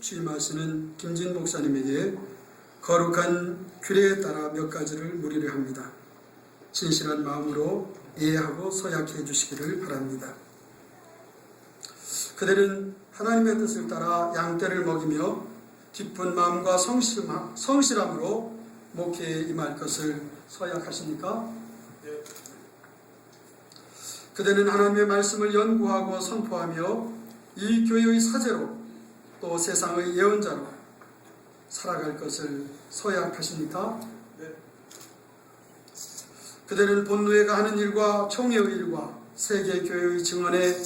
취임하시는 김진 목사님에게 거룩한 규례에 따라 몇 가지를 물으려 합니다. 진실한 마음으로 이해하고 서약해 주시기를 바랍니다. 그대는 하나님의 뜻을 따라 양떼를 먹이며 깊은 마음과 성실함, 성실함으로 목회에 임할 것을 서약하십니까? 그대는 하나님의 말씀을 연구하고 선포하며 이 교회의 사제로 또 세상의 예언자로 살아갈 것을 서약하십니까? 그대는 본노예가 하는 일과 총회의 일과 세계 교회의 증언에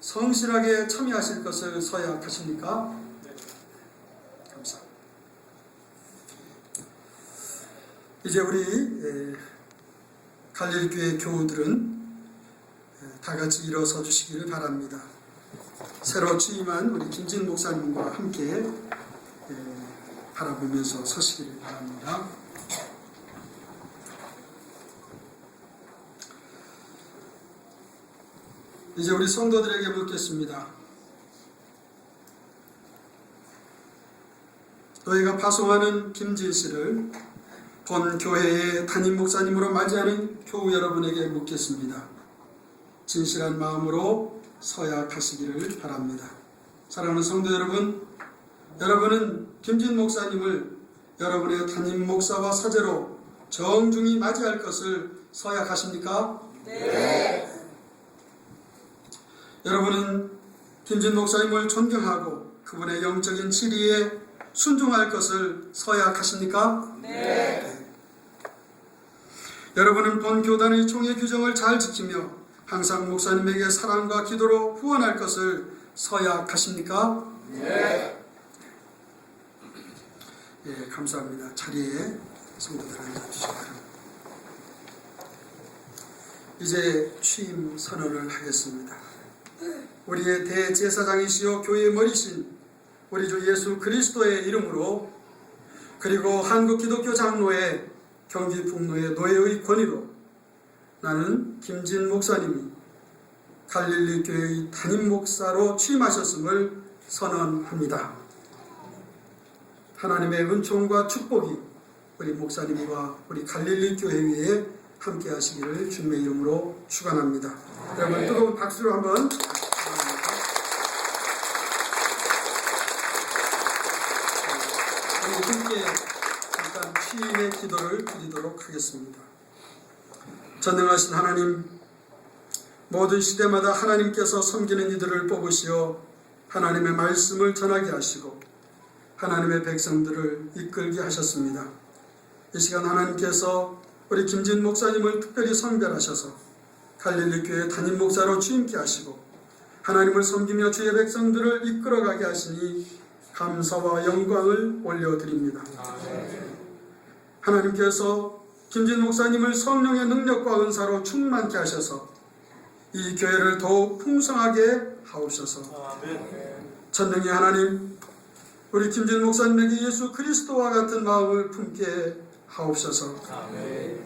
성실하게 참여하실 것을 서약하십니까? 감사합니다. 이제 우리 에, 갈릴교회 교우들은 에, 다 같이 일어서 주시기를 바랍니다. 새로 취임한 우리 김진 목사님과 함께 에, 바라보면서 서시기를 바랍니다. 이제 우리 성도들에게 묻겠습니다. 너희가 파송하는 김진 씨를 본 교회의 담임 목사님으로 맞이하는 교우 여러분에게 묻겠습니다. 진실한 마음으로 서약하시기를 바랍니다. 사랑하는 성도 여러분, 여러분은 김진 목사님을 여러분의 담임 목사와 사제로 정중히 맞이할 것을 서약하십니까? 여러분은 김진 목사님을 존경하고 그분의 영적인 지리에 순종할 것을 서약하십니까? 네. 여러분은 본 교단의 총회 규정을 잘 지키며 항상 목사님에게 사랑과 기도로 후원할 것을 서약하십니까? 네. 예, 감사합니다. 자리에 성도들 앉아주시기 바랍니다. 이제 취임 선언을 하겠습니다. 우리의 대제사장이시요 교회의 머리신 우리 주 예수 그리스도의 이름으로 그리고 한국 기독교 장로회 경기 북로의 노예의 권위로 나는 김진 목사님이 갈릴리 교회의 담임 목사로 취임하셨음을 선언합니다. 하나님의 은총과 축복이 우리 목사님과 우리 갈릴리 교회 위에 함께 하시기를 주님의 이름으로 축원합니다. 여러분 뜨거운 박수로 한번 우리 함께 잠깐 취임의 기도를 드리도록 하겠습니다. 전능하신 하나님, 모든 시대마다 하나님께서 섬기는 이들을 뽑으시어 하나님의 말씀을 전하게 하시고 하나님의 백성들을 이끌게 하셨습니다. 이 시간 하나님께서 우리 김진 목사님을 특별히 선별하셔서 갈릴리 교회 담임 목사로 취임케 하시고 하나님을 섬기며 주의 백성들을 이끌어가게 하시니 감사와 영광을 올려드립니다. 하나님께서 김진 목사님을 성령의 능력과 은사로 충만케 하셔서 이 교회를 더욱 풍성하게 하옵소서. 전능의 하나님, 우리 김진 목사님에게 예수 그리스도와 같은 마음을 품게 하옵소서.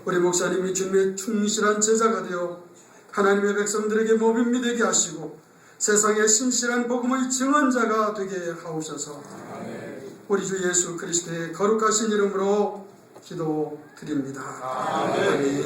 우리 목사님이 주님의 충실한 제자가 되어 하나님의 백성들에게 모범이 되게 하시고 세상의 신실한 복음의 증언자가 되게 하옵소서. 우리 주 예수 그리스도의 거룩하신 이름으로 기도드립니다. 아멘.